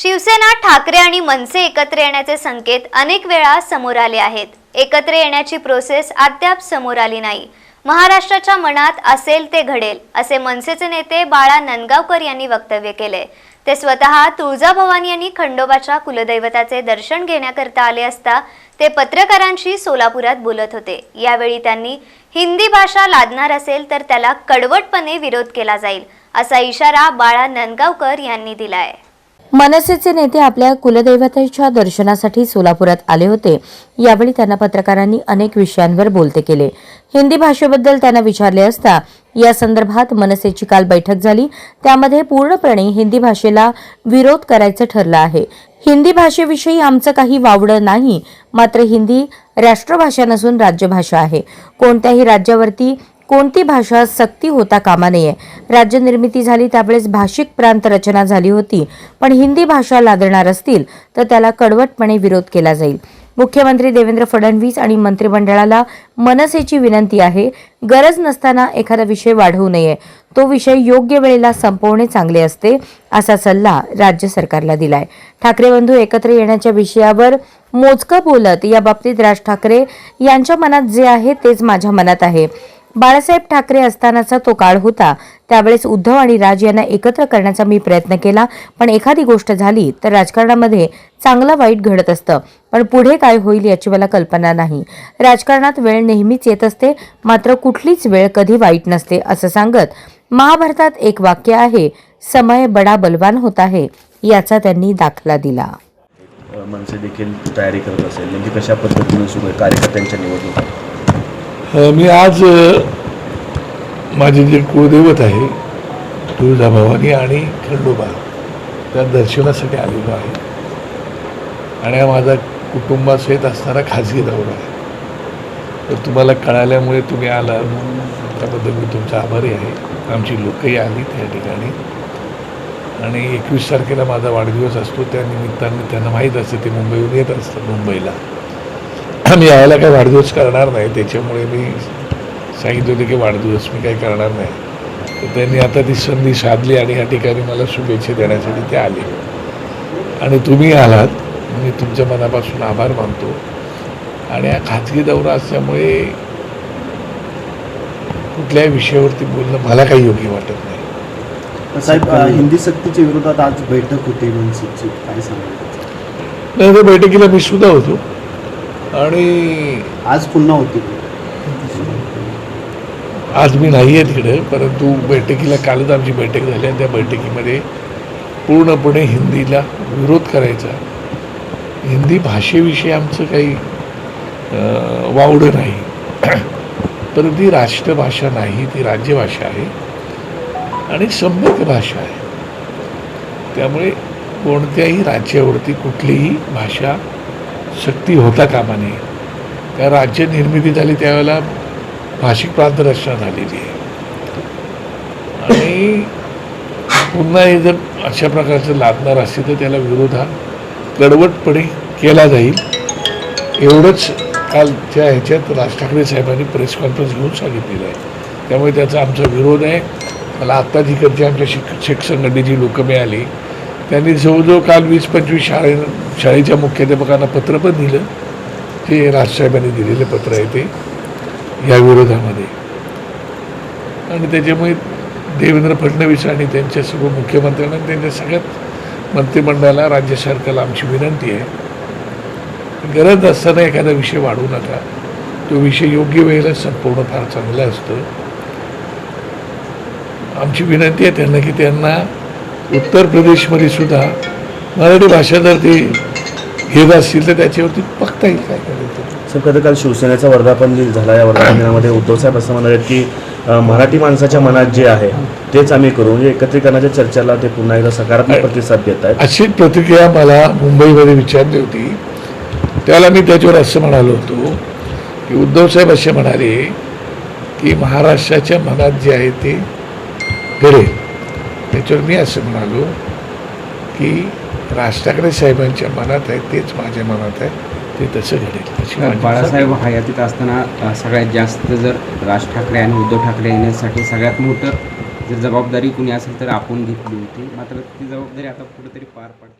शिवसेना ठाकरे आणि मनसे एकत्र येण्याचे संकेत अनेक वेळा समोर आले आहेत. एकत्र येण्याची प्रोसेस अद्याप समोर आली नाही. महाराष्ट्राच्या मनात असेल ते घडेल असे मनसेचे नेते बाळा नंदगावकर यांनी वक्तव्य केले. ते स्वतः तुळजाभवानी यांनी खंडोबाच्या कुलदैवताचे दर्शन घेण्याकरता आले असता ते पत्रकारांशी सोलापुरात बोलत होते. यावेळी त्यांनी हिंदी भाषा लादणार असेल तर त्याला कडवटपणे विरोध केला जाईल असा इशारा बाळा नंदगावकर यांनी दिलाय. मनसेचे नेते आपल्या कुलदैवतेच्या दर्शनासाठी सोलापुरात आले होते. यावेळी त्यांना पत्रकारांनी अनेक विषयांवर बोलते केले. हिंदी भाषेबद्दल त्यांना विचारले असता या संदर्भात मनसेची काल बैठक झाली. त्यामध्ये पूर्णपणे हिंदी भाषेला विरोध करायचं ठरलं आहे. हिंदी भाषेविषयी आमचं काही वावडं नाही मात्र हिंदी राष्ट्रभाषा नसून राज्यभाषा आहे. कोणत्याही राज्यावरती कोणती भाषा सक्ती होता कामा नये. राज्य निर्मिती झाली त्यावेळेस भाषिक प्रांत रचना झाली होती. पण हिंदी भाषा लादणार असतील तर त्याला कडवटपणे विरोध केला जाईल. मुख्यमंत्री देवेंद्र फडणवीस आणि मंत्रिमंडळाला मनसेची विनंती आहे गरज नसताना एखादा विषय वाढवू नये. तो विषय योग्य वेळेला संपवणे चांगले असते असा सल्ला राज्य सरकारला दिलाय. ठाकरे बंधू एकत्र येण्याच्या विषयावर मोजकं बोलत या बाबतीत राज ठाकरे यांच्या मनात जे आहे तेच माझ्या मनात आहे. बाळासाहेब ठाकरे असतानाचा तो काळ होता. त्यावेळेस उद्धव आणि राज यांना एकत्र करण्याचा मी प्रयत्न केला पण एखादी गोष्ट झाली तर राजकारणामध्ये चांगलं वाईट घडत असतं. पण पुढे काय होईल याची मला कल्पना नाही. राजकारणात वेळ नेहमीच येत असते मात्र कुठलीच वेळ कधी वाईट नसते असं सांगत महाभारतात एक वाक्य आहे समय बडा बलवान होत आहे याचा त्यांनी दाखला दिला. मनसे देखील तयारी करत असेल. नेमकी कशा पद्धतीने सुरू आहे? कार्यकर्त्यांच्या निवडणुका. मी आज माझे जे कुळदैवत आहे तुळजाभवानी आणि खंडोबा त्या दर्शनासाठी आलेलो आहे. आणि हा माझा कुटुंबासहित असणारा खाजगी दौरा आहे. तर तुम्हाला कळाल्यामुळे तुम्ही आला त्याबद्दल मी तुमचा आभारी आहे. आमची लोकही आली त्या ठिकाणी. आणि एकवीस तारखेला माझा वाढदिवस असतो. त्या निमित्ताने त्यांना माहीत असतं ते मुंबईहून येत असतं मुंबईला. मी यायला काही वाढदिवस करणार नाही. त्याच्यामुळे मी सांगितलं होतं की वाढदिवस मी काही करणार नाही. तर त्यांनी आता ती संधी साधली आणि या ठिकाणी मला शुभेच्छा देण्यासाठी ते आले. आणि तुम्ही आलात. मी तुमच्या मनापासून आभार मानतो. आणि हा खाजगी दौरा असल्यामुळे कुठल्याही विषयावरती बोलणं मला काही योग्य वाटत नाही. साहेब हिंदी सक्तीच्या विरोधात आज बैठक होती काय सांगाल? नाही त्या बैठकीला मी सुद्धा होतो. आणि आज पुन्हा होती. आज मी नाही आहे तिकडे परंतु बैठकीला कालच आमची बैठक झाली आणि त्या बैठकीमध्ये पूर्णपणे हिंदीला विरोध करायचा. हिंदी भाषेविषयी आमचं काही वावडं नाही. परंतु ती राष्ट्रभाषा नाही ती राज्यभाषा आहे आणि सम्यक भाषा आहे. त्यामुळे कोणत्याही राज्यावरती कुठलीही भाषा सक्ती होता कामा नये त्या राज्य निर्मिती झाली त्यावेळेला भाषिक प्रांत रचना झालेली आहे. आणि पुन्हा हे जर अशा प्रकारचं लादणार असेल तर त्याला विरोध हा कडवटपणे केला जाईल. एवढंच कालच्या ह्याच्यात राज ठाकरे साहेबांनी प्रेस कॉन्फरन्स घेऊन सांगितलेलं आहे. त्यामुळे त्याचा आमचा विरोध आहे. मला आत्ता तिकडची आमच्या शिक्षक संघटनेची लोकं मिळाली त्यांनी जवळजवळ काल वीस पंचवीस शाळे शाळेच्या मुख्याध्यापकांना पत्र पण दिलं. हे राजसाहेबांनी दिलेलं पत्र आहे ते या विरोधामध्ये. आणि त्याच्यामुळे देवेंद्र फडणवीस आणि त्यांच्या सर्व मुख्यमंत्र्यांना त्यांच्या सगळ्यात मंत्रिमंडळाला राज्य सरकारला आमची विनंती आहे. गरज असताना एखादा विषय वाढवू नका. तो विषय योग्य वेळेला संपवणं फार चांगलं असतं. आमची विनंती आहे त्यांना की त्यांना उत्तर प्रदेशमध्ये सुद्धा मराठी भाषा जर ते घेत असतील तर त्याच्यावरती बघता येईल काय करायचं सर कधी काल शिवसेनेचा वर्धापन दिन झाला. या वर्धापन दिनामध्ये उद्धव साहेब असं म्हणाले की अ, मराठी माणसाच्या मनात जे आहे तेच आम्ही करू. म्हणजे एकत्रीकरणाच्या चर्चेला ते पुन्हा एकदा सकारात्मक प्रतिसाद देत आहेत. अशीच प्रतिक्रिया मला मुंबईमध्ये विचारली होती. त्याला मी त्याच्यावर असं म्हणालो होतो की उद्धवसाहेब असे म्हणाले की महाराष्ट्राच्या मनात जे आहे ते घडेल. त्याच्यावर मी असं म्हणालो की राज ठाकरे साहेबांच्या मनात आहे तेच माझ्या मनात आहे. ते तसं घडेल. बाळासाहेब हयातीत असताना सगळ्यात जास्त जर राज ठाकरे आणि उद्धव ठाकरे येण्यासाठी सगळ्यात मोठं जर जबाबदारी कुणी असेल तर आपण घेतली होती. मात्र ती जबाबदारी आता कुठेतरी पार पडते.